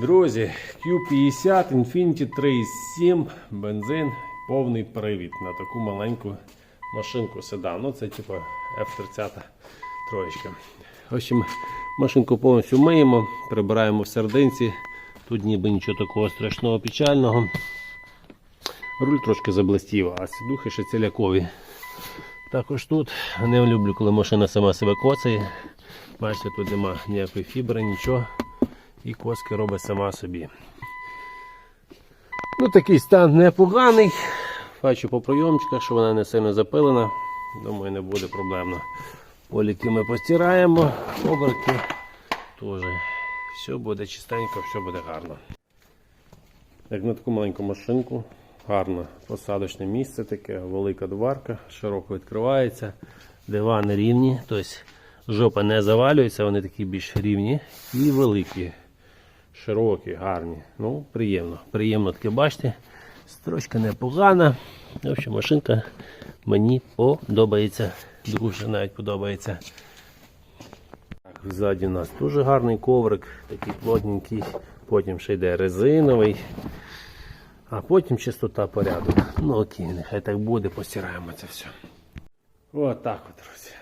Друзі, Q50 Infiniti 3.7 бензин, повний привід на таку маленьку машинку седан. Ну, це типу F30 троєчка. В общем, машинку повністю миємо, прибираємо в серединці. Тут ніби нічого такого страшного печального. Руль трошки заблистів, а сідухи ще цілякові. Також тут не люблю, коли машина сама себе коцає. Бачите, тут нема ніякої фібри, нічого. І коски робить сама собі. Ну, такий стан непоганий. Бачу по пройомчиках, що вона не сильно запилена. Думаю, не буде проблемно. Поліки ми постираємо, оберки теж. Все буде чистенько, все буде гарно. Як на таку маленьку машинку, гарне посадочне місце таке, велика дверка, широко відкривається, дивани рівні, тобто жопа не завалюється, вони такі більш рівні і великі, широкі, гарні. Ну, приємно. Приємно таке бачите. Строчка непогана. В общем, машинка мені подобається. Дуже навіть подобається. Так, Ззаді у нас дуже гарний коврик, такий плотненький, потім ще йде резиновий, а потім чистота порядок. Ну окей, нехай так буде, постираємо це все. От так от, друзі.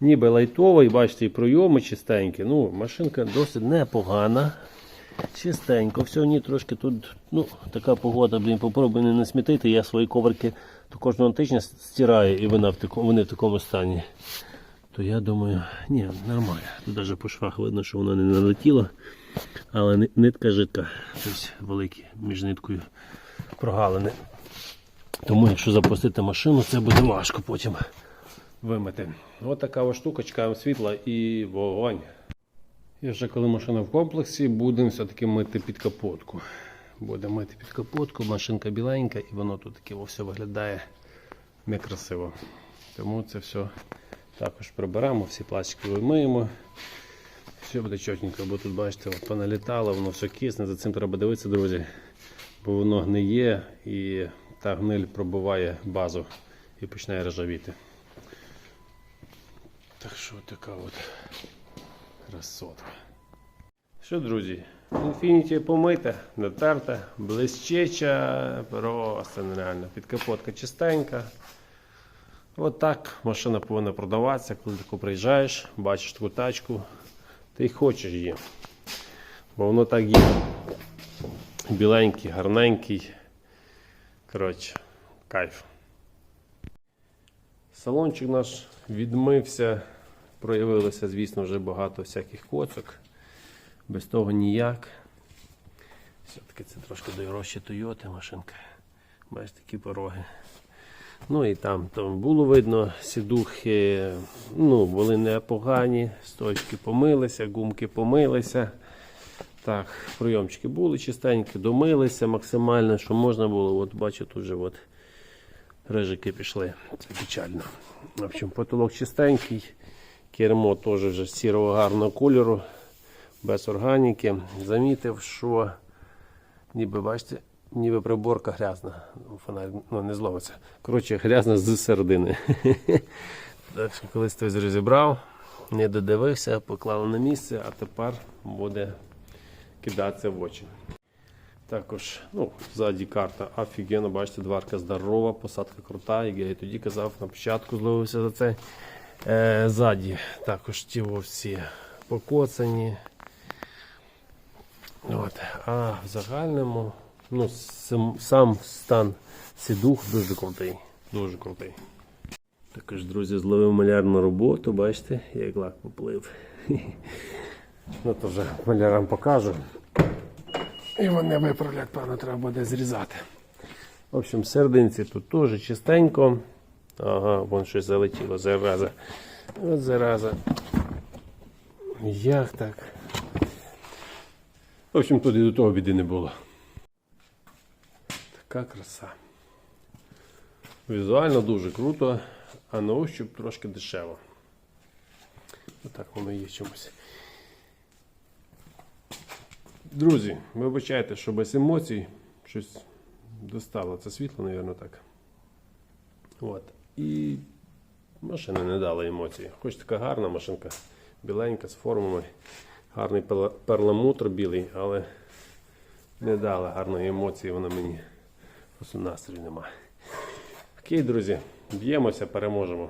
Ніби лайтовий, бачите, і пройоми чистенькі. Ну, машинка досить непогана. Чистенько, все в ній трошки тут, ну, така погода, блін, попробуй не насмітити. Я свої коврики то кожного тижня стираю і вона в такому, вони в такому стані то я думаю, ні, нормально. Тут навіть по швах видно, що воно не налетіло, але нитка жидка, тобто великі між ниткою прогалини. Тому якщо запустити машину, це буде важко потім вимити. Ось така ось штукочка, світла і вогонь. І вже коли машина в комплексі, будемо все-таки мити під капотку. Будемо мити під капотку, машинка біленька і воно тут таке все виглядає некрасиво. Тому це все також приберемо, всі пластики вимиємо. Все буде чотенько, бо тут, бачите, поналітало, воно все кисне, за цим треба дивитися, друзі. Бо воно гниє і та гниль пробиває базу і починає ржавіти. Так що така от красота. Що, друзі, Infiniti помита, натерта, блищеча, просто нереально. Підкапотка чистенька. От так машина повинна продаватися, коли ти приїжджаєш, бачиш таку тачку, ти хочеш її. Бо воно так є. Біленький, гарненький. Коротше, кайф. Салончик наш відмився. Проявилося, звісно, вже багато всяких коцок. Без того ніяк. Все-таки це трошки дорожче Toyota машинка. Бачите, такі пороги. Ну і там, там було видно, сідухи ну, були непогані, стойки помилися, гумки помилися. Так, прийомчики були чистенькі, домилися максимально, що можна було. От бачу, тут вже от рижики пішли. Це печально. В общем, потолок чистенький, кермо теж вже сірого гарного кольору, без органіки. Замітив, що ніби бачите, ніби приборка грязна. Фонарь ну, не зловиться. Коротше, грязна з середини. Так що колись хтось розібрав, не додивився, поклали на місце, а тепер буде кидатися в очі. Також, ну, ззаді карта офігенно, бачите, дверка здорова, посадка крута, як я і тоді казав, на початку зловився за це. Е, ззаді також ті всі покоцані. От. А в загальному, ну, сам, сам стан сідух дуже крутий. Дуже крутий. Також, друзі, зловив малярну роботу, бачите, як лак поплив. Ну, то вже малярам покажу. І вони виправлять, певно, треба буде зрізати. В общем, сердинці тут теж чистенько. Ага, вон щось залетіло, зараза. От зараза. Як так? В общем, тут і до того біди не було. Така краса. Візуально дуже круто, а на ощуп трошки дешево. Отак воно є чомусь. Друзі, вибачайте, що без емоцій щось достало. Це світло, мабуть, так. От. І машина не дала емоцій. Хоч така гарна машинка, біленька, з формами. гарний перламутр білий, але не дала гарної емоції вона мені. Просто настрій немає. Окей, друзі, б'ємося, переможемо.